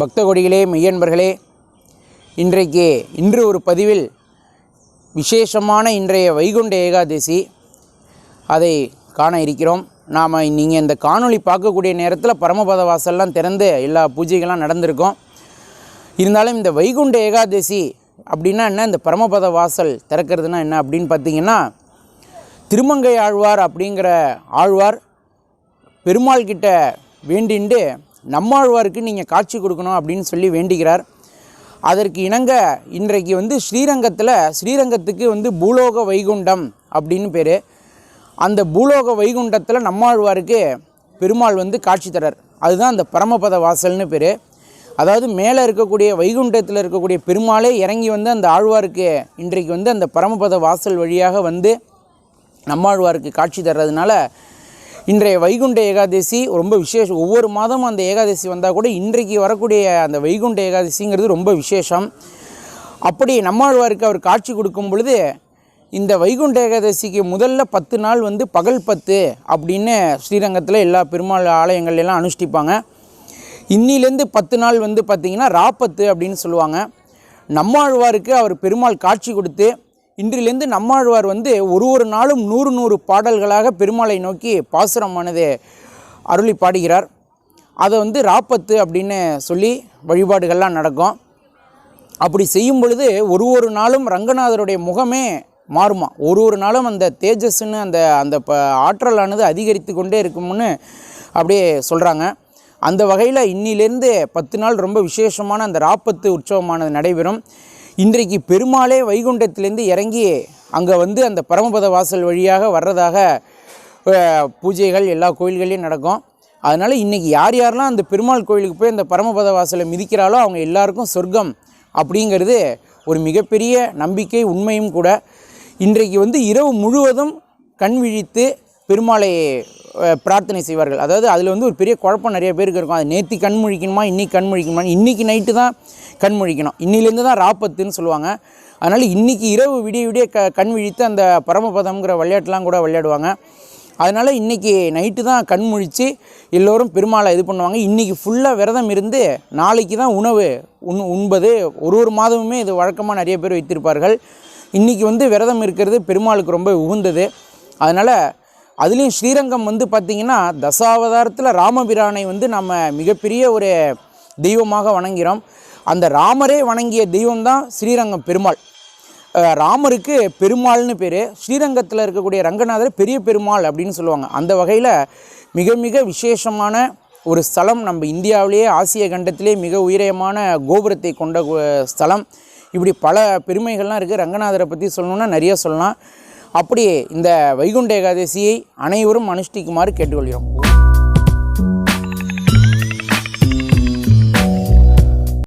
பக்த கொடிகளே மெய்யன்பர்களே இன்றைக்கு இன்று ஒரு பதிவில் விசேஷமான இன்றைய வைகுண்ட ஏகாதசி அதை காண இருக்கிறோம். நாம் நீங்கள் இந்த காணொளி பார்க்கக்கூடிய நேரத்தில் பரமபத வாசல்லாம் திறந்து எல்லா பூஜைகள்லாம் நடந்திருக்கும். இருந்தாலும் இந்த வைகுண்ட ஏகாதசி அப்படின்னா என்ன? இந்த பரமபத வாசல் திறக்கிறதுனா என்ன அப்படின்னு பார்த்தீங்கன்னா திருமங்கை ஆழ்வார் அப்படிங்கிற ஆழ்வார் பெருமாள் கிட்ட வேண்டிண்டு நம்மாழ்வாருக்கு நீங்கள் காட்சி கொடுக்கணும் அப்படின்னு சொல்லி வேண்டுகிறார். அதற்கு இணங்க இன்றைக்கு வந்து ஸ்ரீரங்கத்தில் ஸ்ரீரங்கத்துக்கு வந்து பூலோக வைகுண்டம் அப்படின்னு பேர். அந்த பூலோக வைகுண்டத்தில் நம்மாழ்வாருக்கு பெருமாள் வந்து காட்சி தரார். அதுதான் அந்த பரமபத வாசல்னு பேர். அதாவது மேலே இருக்கக்கூடிய வைகுண்டத்தில் இருக்கக்கூடிய பெருமாளே இறங்கி வந்து அந்த ஆழ்வாருக்கு இன்றைக்கு வந்து அந்த பரமபத வாசல் வழியாக வந்து நம்மாழ்வாருக்கு காட்சி தர்றதுனால இன்றைய வைகுண்ட ஏகாதசி ரொம்ப விசேஷம். ஒவ்வொரு மாதமும் அந்த ஏகாதசி வந்தால் கூட இன்றைக்கு வரக்கூடிய அந்த வைகுண்ட ஏகாதசிங்கிறது ரொம்ப விசேஷம். அப்படி நம்மாழ்வாருக்கு அவர் காட்சி கொடுக்கும் பொழுது இந்த வைகுண்ட ஏகாதசிக்கு முதல்ல பத்து நாள் வந்து பகல் பத்து அப்படின்னு ஸ்ரீரங்கத்தில் எல்லா பெருமாள் ஆலயங்கள்ல எல்லாம் அனுஷ்டிப்பாங்க. இன்னிலேருந்து பத்து நாள் வந்து பார்த்திங்கன்னா ராப்பத்து அப்படின்னு சொல்லுவாங்க. நம்மாழ்வாருக்கு அவர் பெருமாள் காட்சி கொடுத்து இன்றிலிருந்து நம்மாழ்வார் வந்து ஒரு ஒரு நாளும் நூறு நூறு பாடல்களாக பெருமாளை நோக்கி பாசுரமானது அருளி பாடுகிறார். அதை வந்து ராப்பத்து அப்படின்னு சொல்லி வழிபாடுகள்லாம் நடக்கும். அப்படி செய்யும் பொழுது ஒரு ஒரு நாளும் ரங்கநாதருடைய முகமே மாறுமா. ஒரு ஒரு நாளும் அந்த தேஜஸ்ன்னு அந்த அந்த ப ஆற்றலானது அதிகரித்து கொண்டே இருக்கும்னு அப்படியே சொல்கிறாங்க அந்த வகையில் இன்னிலேருந்து பத்து நாள் ரொம்ப விசேஷமான அந்த ராப்பத்து உற்சவமானது நடைபெறும். இன்றைக்கு பெருமாளே வைகுண்டத்திலேருந்து இறங்கி அங்கே வந்து அந்த பரமபத வாசல் வழியாக வர்றதாக பூஜைகள் எல்லா கோயில்கள்லையும் நடக்கும். அதனால் இன்றைக்கி யார் யாரெல்லாம் அந்த பெருமாள் கோயிலுக்கு போய் அந்த பரமபத வாசலை மிதிக்கிறாலோ அவங்க எல்லாருக்கும் சொர்க்கம் அப்படிங்கிறது ஒரு மிகப்பெரிய நம்பிக்கை உண்மையும் கூட. இன்றைக்கு வந்து இரவு முழுவதும் கண் விழித்து பெருமாளை பிரார்த்தனை செய்வார்கள். அதாவது அதில் வந்து ஒரு பெரிய குழப்பம் நிறைய பேருக்கு இருக்கும். அது நேற்று கண் முழிக்கணுமா இன்றைக்கி கண் முழிக்கணுமா இன்றைக்கி நைட்டு தான் கண் முழிக்கணும். இன்னிலேருந்து தான் ராப்பத்துன்னு சொல்லுவாங்க. அதனால் இன்றைக்கி இரவு விடிய விடிய க கண் விழித்து அந்த பரமபதம்ங்கிற விளையாட்டுலாம் கூட விளையாடுவாங்க. அதனால் இன்றைக்கி நைட்டு தான் கண் முழித்து எல்லோரும் பெருமாளை இது பண்ணுவாங்க. இன்றைக்கி ஃபுல்லாக விரதம் இருந்து நாளைக்கு தான் உணவு உண் உண்பது ஒரு ஒரு மாதமுமே இது வழக்கமாக நிறைய பேர் வைத்திருப்பார்கள். இன்றைக்கி வந்து விரதம் இருக்கிறது பெருமாளுக்கு ரொம்ப உகந்தது. அதனால் அதுலேயும் ஸ்ரீரங்கம் வந்து பார்த்திங்கன்னா தசாவதாரத்தில் ராமபிரானை வந்து நம்ம மிகப்பெரிய ஒரு தெய்வமாக வணங்குகிறோம் அந்த ராமரே வணங்கிய தெய்வம் தான் ஸ்ரீரங்கம் பெருமாள். ராமருக்கு பெருமாள்னு பேர். ஸ்ரீரங்கத்தில் இருக்கக்கூடிய ரங்கநாதர் பெரிய பெருமாள் அப்படின்னு சொல்லுவாங்க. அந்த வகையில் மிக மிக விசேஷமான ஒரு ஸ்தலம் நம்ம இந்தியாவிலேயே ஆசிய கண்டத்திலே மிக உயரமான கோபுரத்தை கொண்ட ஸ்தலம். இப்படி பல பெருமைகள்லாம் இருக்குது ரங்கநாதரை பற்றி சொல்லணுன்னா நிறைய சொல்லலாம். அப்படி இந்த வைகுண்ட ஏகாதசியை அனைவரும் அனுஷ்டிக்குமாறு கேட்டுக்கொள்கிறோம்.